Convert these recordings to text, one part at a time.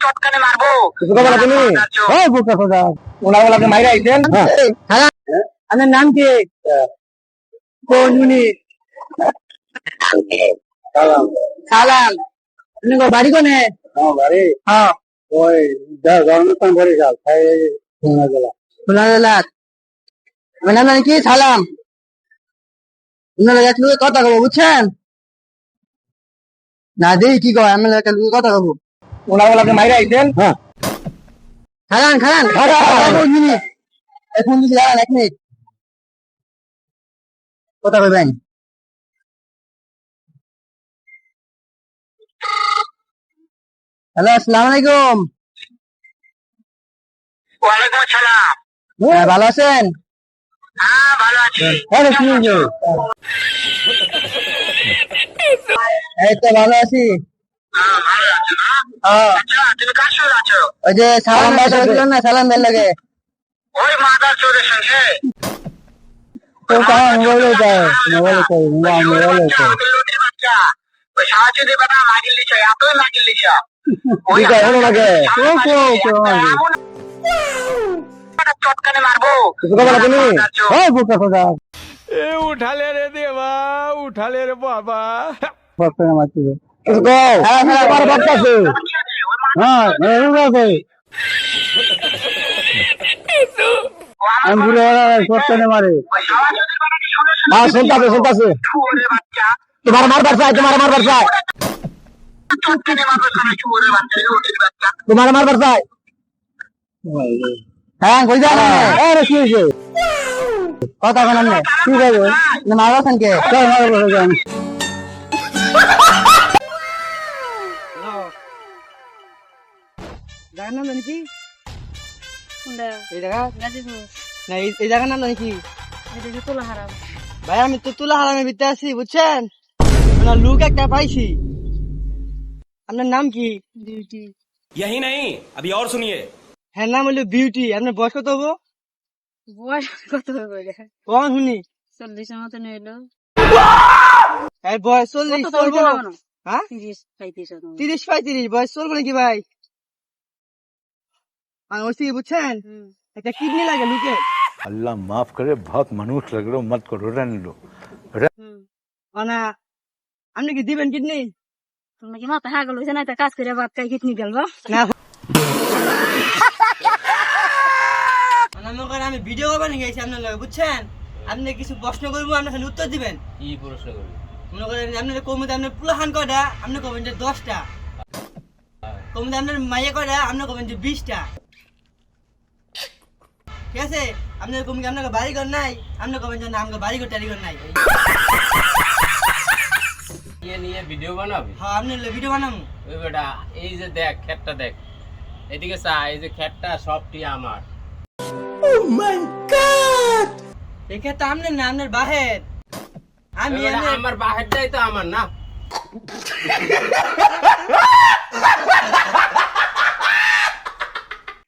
চটকানে মারবো। বলা মাইরা আইছেন? হ্যাঁ। আপনার নাম কি? কোন সালাম। সালাম। আপনি বাড়ি কোনে? হ্যাঁ বাড়ি। হ্যাঁ। ওই জন্মস্থান বরিশাল খুলনা জেলা খুলনা জেলা আমার নাম কি? সালাম। আপনারা এক কথা কব বুঝছেন? না দেই কি কয়? আমি কথা কব। ওনা বলাকে মাইরা আইছেন? হ্যাঁ। খারান এক মিনিট। এক দাঁড়ান এক মিনিট। কথা কইবেন? হ্যালো আসসালামু আলাইকুম। ওয়ালাইকুম আসসালাম। হ্যাঁ ভালো আছেন? হ্যাঁ ভালো আছি। হইছে? এই তো ভালো আছি। হ্যাঁ। হ্যাঁ তুমি কার সঙ্গে আছো ওই যে সালাম ভাই না সালাম ভাই লাগে। ওই মাদার চোরের সঙ্গে। তো কারণ মোবাইলে যায় মোবাইলে কই মোবাইলে কই আমাদের লুটির বাচ্চা ওই সাহায্য দেবে না মাগিল লিখা এতই মাগিল লিখা ওই ঠিক লাগে। কেউ কেউ কেউ চটকানে মারবো। কিছু কথা বলা তুমি ওই বুকা খোদা এ উঠালে রে দেবা উঠালে রে বাবা। হ্যাঁ হ্যাঁ বক্তা আছে। হ্যাঁ মারে। হ্যাঁ শুনতাছে শুনতাছে। তোমার মারবার চাই তোমার মারবার চাই তোমার মারবার চাই হ্যাঁ কই যান আরে কি হইছে? কথা কোন না কি কইবে না মারবাছেন কে কই মারবার যান জায়গার নাম জানি কি এই জায়গা না এই এই জায়গার নাম জানি কি ভাই আমি তো তুলা হারামের ভিতরে আছি বুঝছেন আমরা লুক একটা পাইছি আপনার নাম কি বিউটি यही नहीं अभी और सुनिए হ্যাঁ নাম হলো বিউটি আপনার বয়স কত হবো বয়স কত হবে রে? কম শুনি চল্লিশের মতন হইলো এই বয়স চল্লিশ কত তো চলবো হইলো না মনে হয়? হ্যাঁ তিরিশ পঁয়ত্রিশ এরকম। তিরিশ পঁয়ত্রিশ বয়স চলবো নাকি ভাই আর ওর থেকে বুঝছেন একটা কিডনি লাগে লোকে আল্লাহ মাফ করে বহুত মানুষ লাগল মত করো রানলো আনা আপনি কি দিবেন কিডনি তুমি কি মাথা হাগল হয়েছে না কাজ করে বাদ কাই কিডনি গেলবো না আমি ভিডিও করবেন গেছি আপনার লগে বুঝছেন আপনি কিছু প্রশ্ন করব আপনি খালি উত্তর দিবেন কি প্রশ্ন করবেন মনে করেন আপনার কমুদে আপনার পুলাহান কটা আপনি কমেন যে দশটা কমুদে আপনার মাইয়া কটা আপনি কমেন যে বিশটা ঠিক আছে? আপনার কমকে আপনার বাড়ি ঘর নাই আপনি কবেন যে না আমাকে বাড়ি ঘর টাড়ি ঘর নাই। নিয়ে নিয়ে ভিডিও বানাবি? হ্যাঁ আপনি ভিডিও বানাবো। ওই বেটা এই যে দেখ খ্যাটটা দেখ। এদিকে চা এই যে খ্যাটটা সবটি আমার। এক্ষেত্রে আপনার না আপনার বাহের। আমি আপনার- আমার বাহেরটাই তো আমার না আসসালামু আলাইকুম, মুরব্বি, ভালো আছেন?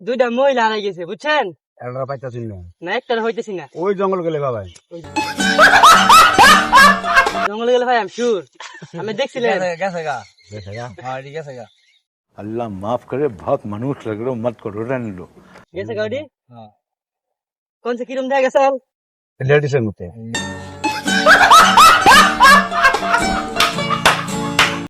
দুইটা মহিলা হারাই গেছে বুঝছেন? একটা পাইতেছি না। একটা হইতেছি না। ওই জঙ্গল গেলে বাবা জঙ্গল গেলে ভাই আমি শিওর আমি দেখছিলাম अल्लाह माफ़ करे बहुत मनुष्य लग रहे हो मत करो रन लो कैसे गाड़ी? हाँ। कौन से किलो जाएगा सर? लेडीज़ होते हैं। हम्म।